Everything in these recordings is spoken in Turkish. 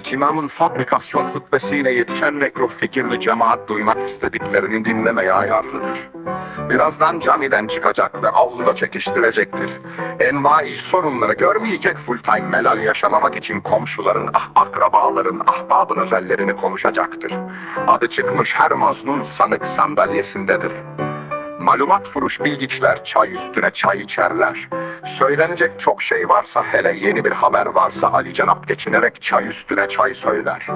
Hiç imamın fabrikasyon hutbesiyle yetişen nekrof fikirli cemaat duymak istediklerini dinlemeye ayarlıdır. Birazdan camiden çıkacak ve avluda çekiştirecektir. Envai sorunları görmeyecek full time melal yaşamamak için komşuların, ah akrabaların, ahbabın özellerini konuşacaktır. Adı çıkmış her mazlum sanık sandalyesindedir. Malumat furuş bilgiçler çay üstüne çay içerler. Söylenecek çok şey varsa hele yeni bir haber varsa Ali Cenap geçinerek çay üstüne çay söyler.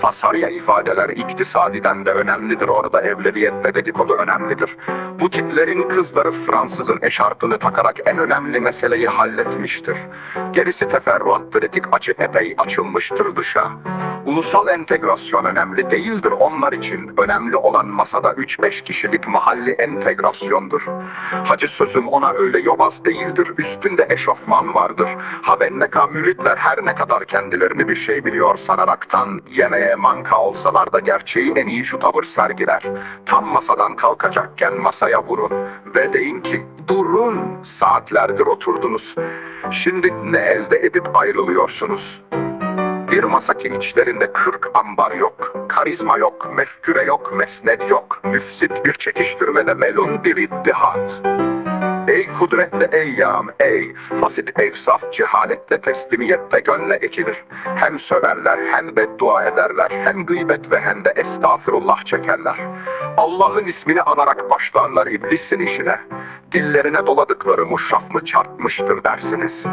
Fasarya ifadeler iktisadiden de önemlidir orada evleviyet ve dedikodu önemlidir. Bu tiplerin kızları Fransızın eşarpını takarak en önemli meseleyi halletmiştir. Gerisi teferruat kritik açı epey açılmıştır dışa. Ulusal entegrasyon önemli değildir onlar için. Önemli olan masada 3-5 kişilik mahalli entegrasyondur. Hacı sözüm ona öyle yobaz değildir. Üstünde eşofman vardır. Ha benneka müritler her ne kadar kendilerini bir şey biliyor sanaraktan yemeğe manka olsalar da gerçeği en iyi şu tavır sergiler. Tam masadan kalkacakken masaya vurun ve deyin ki durun saatlerdir oturdunuz. Şimdi ne elde edip ayrılıyorsunuz? Bir masa içlerinde kırk ambar yok, karizma yok, mefküre yok, mesnet yok, müfsit bir çekiştirmede melun bir iddihat. Ey kudretli eyyam, ey fasit evsaf cehaletle teslimiyetle gönle ekilir. Hem söverler hem beddua ederler, hem gıybet ve hem de estağfirullah çekerler. Allah'ın ismini anarak başlarlar iblisin işine. Dillerine doladıkları muşraf mı çarpmıştır dersiniz.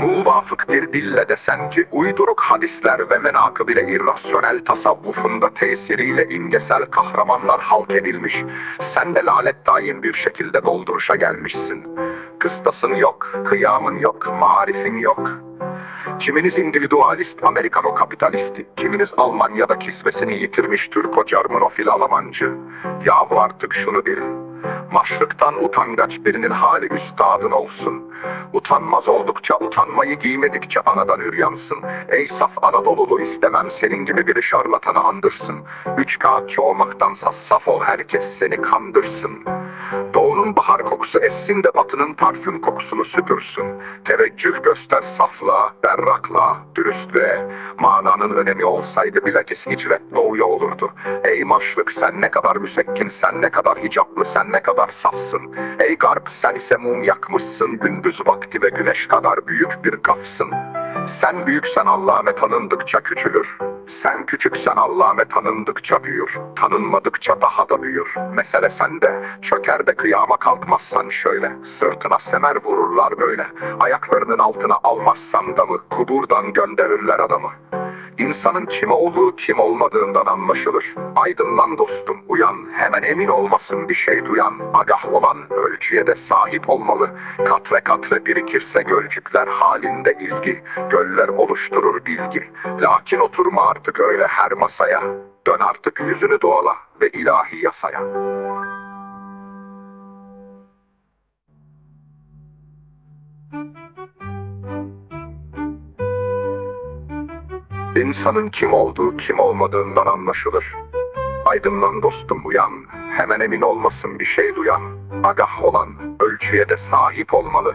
Muvafık bir dille desen ki uyduruk hadisler ve menakıb ile irrasyonel tasavvufunda tesiriyle imgesel kahramanlar halk edilmiş. Sen de lalet daim bir şekilde dolduruşa gelmişsin. Kıstasın yok, kıyamın yok, marifin yok. Kiminiz individualist, Amerikano kapitalisti, kiminiz Almanya'da kisvesini yitirmiş Türk Cermanofil Almancı. Yahu artık şunu bilin. Maşrıktan utangaç birinin hali üstadın olsun. Utanmaz oldukça utanmayı giymedikçe anadan üryansın. Ey saf Anadolulu istemem senin gibi biri şarlatanı andırsın. Üç kağıtçı olmaktansa saf ol herkes seni kandırsın. Bahar kokusu essin de batının parfüm kokusunu süpürsün. Teveccüh göster saflığa, berraklığa, dürüstlüğe. Mananın önemi olsaydı bilakis hicret doğuya olurdu. Ey maşrık sen ne kadar müsekkin, sen ne kadar hicaplı, sen ne kadar safsın. Ey garp sen ise mum yakmışsın, gündüz vakti ve güneş kadar büyük bir gafsın. Sen büyüksen Allah'me tanındıkça küçülür. Sen küçüksen Allah'me tanındıkça büyür. Tanınmadıkça daha da büyür. Mesele sende. Çöker de kıyama kalkmazsan şöyle. Sırtına semer vururlar böyle. Ayaklarının altına almazsan damı. Kuburdan gönderirler adamı. İnsanın kim olduğu kim olmadığından anlaşılır. Aydınlan dostum uyan, hemen emin olmasın bir şey duyan. Agah olan ölçüye de sahip olmalı. Katre katre birikirse gölcükler halinde ilgi. Göller oluşturur bilgi. Lakin oturma artık öyle her masaya. Dön artık yüzünü doğala ve ilahi yasaya. İnsanın kim olduğu kim olmadığından anlaşılır. Aydınlan dostum uyan, hemen emin olmasın bir şey duyan. Agah olan, ölçüye de sahip olmalı.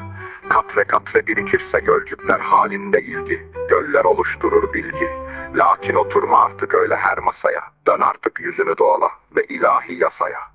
Katre katre birikirse gölcükler halinde ilgi. Göller oluşturur bilgi. Lakin oturma artık öyle her masaya. Dön artık yüzünü doğala ve ilahi yasaya.